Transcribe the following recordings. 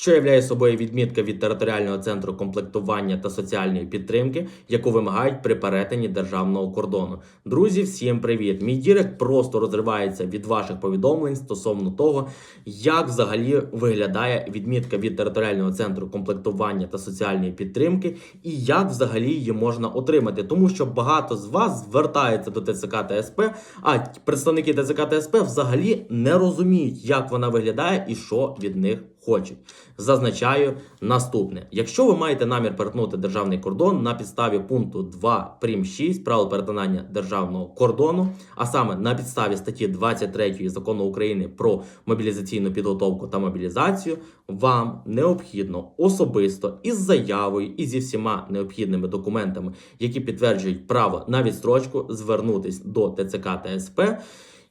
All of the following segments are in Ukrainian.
що являє собою відмітка від територіального центру комплектування та соціальної підтримки, яку вимагають при перетині державного кордону. Друзі, всім привіт! Мій дірект просто розривається від ваших повідомлень стосовно того, як взагалі виглядає відмітка від територіального центру комплектування та соціальної підтримки, і як взагалі її можна отримати, тому що багато з вас звертаються до ТЦК та СП, а представники ТЦК та СП взагалі не розуміють, як вона виглядає і що від них хочуть. Зазначаю наступне: якщо ви маєте намір перетнути державний кордон на підставі пункту 2 прим 6 правил перетинання державного кордону, а саме на підставі статті 23 закону України про мобілізаційну підготовку та мобілізацію, вам необхідно особисто із заявою і зі всіма необхідними документами, які підтверджують право на відстрочку, звернутись до ТЦК та СП.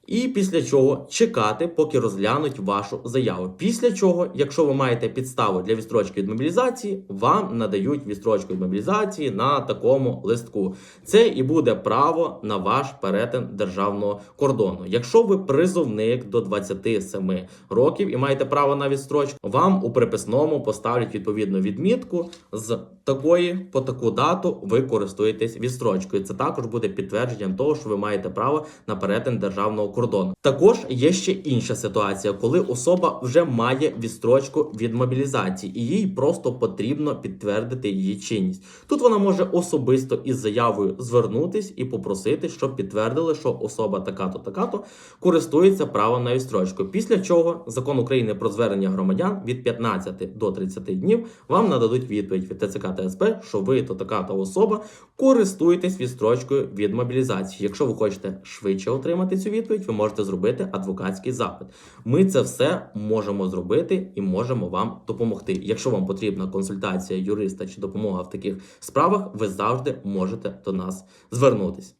І після чого чекати, поки розглянуть вашу заяву. Після чого, якщо ви маєте підставу для відстрочки від мобілізації, вам надають відстрочку від мобілізації на такому листку. Це і буде право на ваш перетин державного кордону. Якщо ви призовник до 27 років і маєте право на відстрочку, вам у приписному поставлять відповідну відмітку з такої по таку дату ви користуєтесь відстрочкою. Це також буде підтвердженням того, що ви маєте право на перетин державного кордону. Також є ще інша ситуація, коли особа вже має відстрочку від мобілізації, і їй просто потрібно підтвердити її чинність. Тут вона може особисто із заявою звернутись і попросити, щоб підтвердили, що особа така-то, така-то користується правом на відстрочку. Після чого закон України про звернення громадян від 15 до 30 днів вам нададуть відповідь від ТЦК та СП, що ви то така та особа користуєтесь відстрочкою від мобілізації. Якщо ви хочете швидше отримати цю відповідь, ви можете зробити адвокатський запит. Ми це все можемо зробити і можемо вам допомогти. Якщо вам потрібна консультація юриста чи допомога в таких справах, ви завжди можете до нас звернутись.